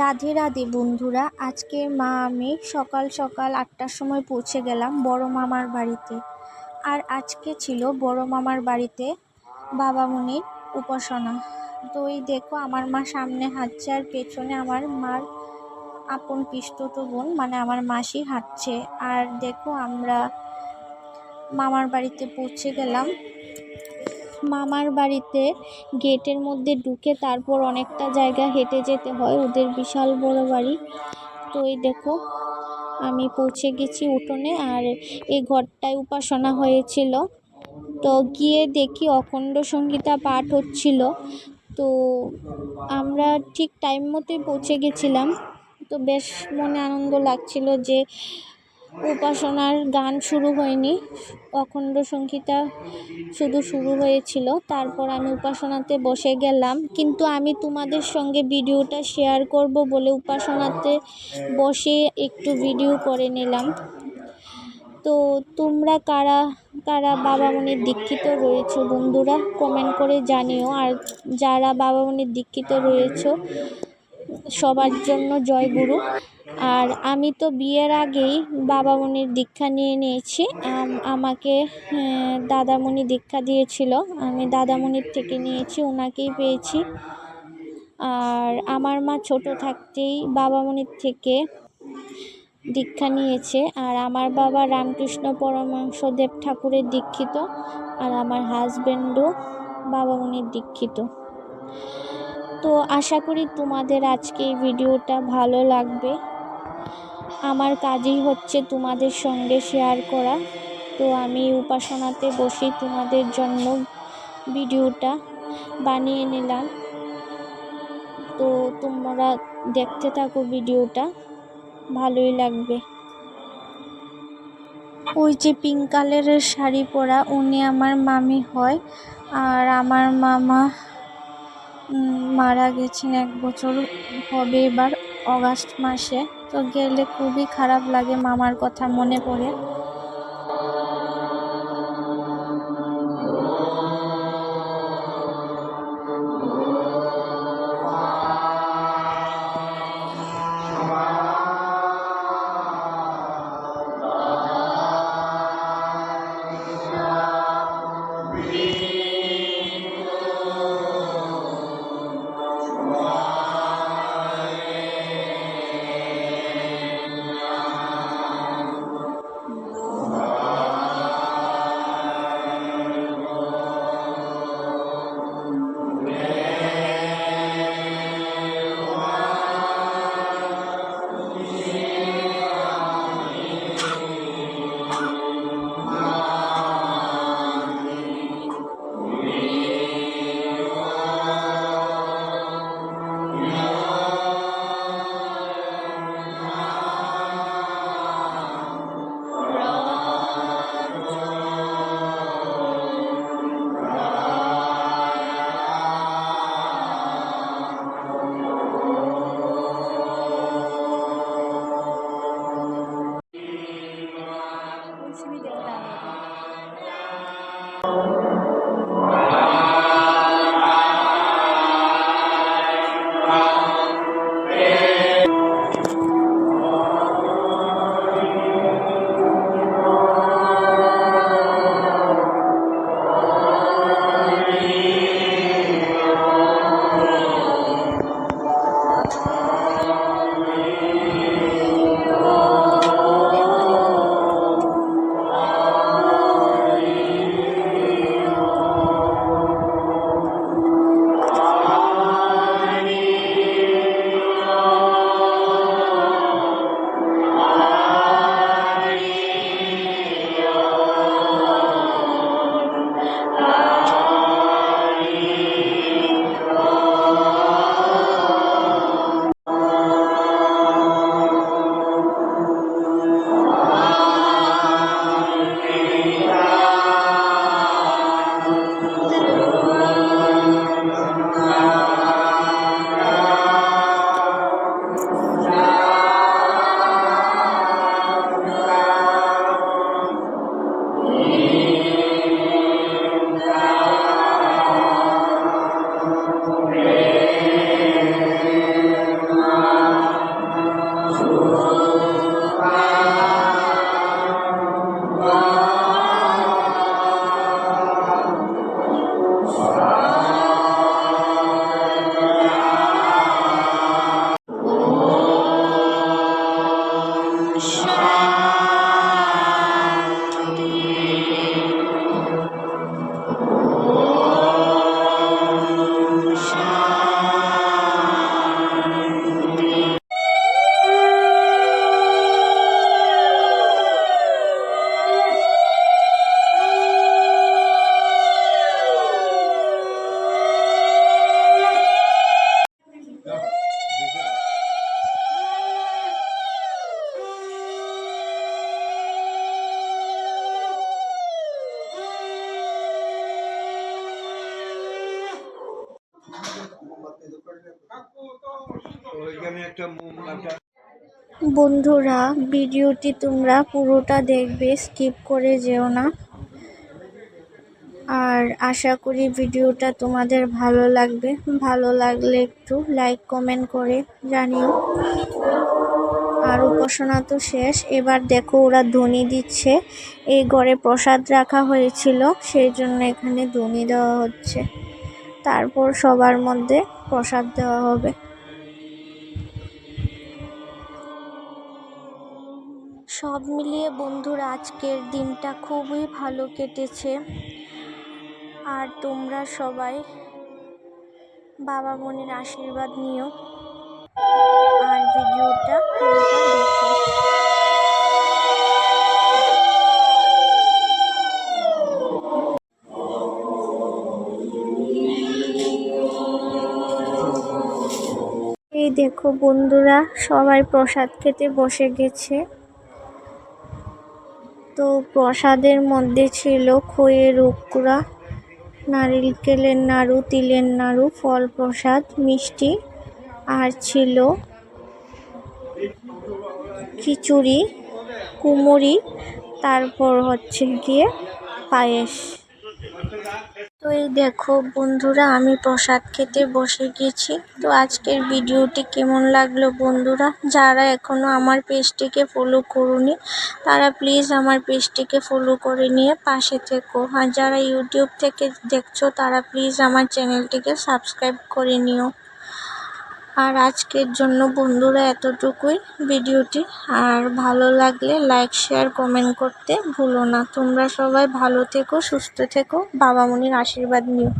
রাধে রাধে বন্ধুরা, আজকে মা আমি সকাল সকাল আটটার সময় পৌঁছে গেলাম বড় মামার বাড়িতে। আর আজকে ছিল বড় মামার বাড়িতে বাবামণির উপাসনা। তো এই দেখো, আমার মা সামনে হাঁটছে আর পেছনে আমার মার আপন পিস্তত বোন মানে আমার মাসি হাঁটছে। আর দেখো, আমরা মামার বাড়িতে পৌঁছে গেলাম। মামার বাড়িতে গেটের মধ্যে ঢুকে তারপর অনেকটা জায়গা হেঁটে যেতে হয়, ওদের বিশাল বড় বাড়ি। তো এই দেখো, আমি পৌঁছে গেছি উঠোনে আর এই ঘরটায় উপাসনা হয়েছিল। তো গিয়ে দেখি অখণ্ড সঙ্গীতা পাঠ হচ্ছিল। তো আমরা ঠিক টাইম মতোই পৌঁছে গেছিলাম। তো বেশ মনে আনন্দ লাগছিল যে উপাসনার গান শুরু হয়নি। অখণ্ড সংহিতা শুধু শুরু হয়েছিল। তারপর আমি উপাসনাতে বসে গেলাম। কিন্তু আমি তোমাদের সঙ্গে ভিডিওটা শেয়ার করব বলে উপাসনাতে বসে একটু ভিডিও করে নিলাম। তো তোমরা কারা কারা বাবা বাবামণির দীক্ষিত রয়েছে বন্ধুরা কমেন্ট করে জানিও। আর যারা বাবা বাবামণির দীক্ষিত রয়েছে, সবার জন্য জয়গুরু। আর আমি তো বিয়ের আগেই বাবামণির দীক্ষা নিয়ে নিয়েছি। আমাকে দাদামণি দীক্ষা দিয়েছিল। আমি দাদামণির থেকে নিয়েছি ওনাকেই পেয়েছি। আর আমার মা ছোট থাকতেই বাবামণির থেকে দীক্ষা নিয়েছে। আর আমার বাবা রামকৃষ্ণ পরমহংসদেব ঠাকুরের দীক্ষিত। আর আমার হাজব্যান্ডও বাবামণির দীক্ষিত। তো আশা করি তোমাদের আজকে এই ভিডিওটা ভালো লাগবে। আমার কাজই হচ্ছে তোমাদের সঙ্গে শেয়ার করা। তো আমি উপাসনাতে বসে তোমাদের জন্য ভিডিওটা বানিয়ে নিলাম। তো তোমরা দেখতে থাকো ভিডিওটা, ভালোই লাগবে। ওই যে পিঙ্ক কালারের শাড়ি পরা, উনি আমার মামি হয়। আর আমার মামা মারা গেছেন এক বছর, হবে এবার অগাস্ট মাসে। তো গেলে খুবই খারাপ লাগে মামার কথা মনে পড়ে। বন্ধুরা, ভিডিওটি তোমরা পুরোটা দেখবে, স্কিপ করে যেও না। আর আশা করি ভিডিওটা তোমাদের ভালো লাগবে। ভালো লাগলে একটু লাইক কমেন্ট করে জানিও। আর উপাসনা তো শেষ। এবার দেখো ওরা ধ্বনি দিচ্ছে। এই ঘরে প্রসাদ রাখা হয়েছিল, সেই জন্য এখানে ধ্বনি দেওয়া হচ্ছে। তারপর সবার মধ্যে প্রসাদ দেওয়া হবে। সব মিলিয়ে বন্ধুরা, আজকের দিনটা খুবই ভালো কেটেছে। আর তোমরা সবাই বাবা মনির আশীর্বাদ নিও। আর ভিডিওটা দেখো বন্ধুরা, সবাই প্রসাদ খেতে বসে গেছে। তো প্রসাদের মধ্যে ছিল খইয়ের উকুড়া নারিকেলের নাড়ু, তিলের নাড়ু, ফল প্রসাদ, মিষ্টি, আর ছিল খিচুড়ি কুমুরি তারপর হচ্ছে গিয়ে পায়েস। তো এই দেখো বন্ধুরা, আমি প্রসাদ খেতে বসে গেছি। তো আজকের ভিডিওটি কেমন লাগল বন্ধুরা? যারা এখনও আমার পেজটিকে ফলো করুনি, তারা প্লিজ আমার পেজটিকে ফলো করে নিয়ে পাশে থেকো। আর যারা ইউটিউব থেকে দেখছ, তারা প্লিজ আমার চ্যানেলটিকে সাবস্ক্রাইব করে নিও। আর আজকের জন্য বন্ধুরা এতটুকুই ভিডিওটি। আর ভালো লাগলে লাইক শেয়ার কমেন্ট করতে ভুলো না। তোমরা সবাই ভালো থেকো, সুস্থ থেকো। বাবা মনির আশীর্বাদ নিও।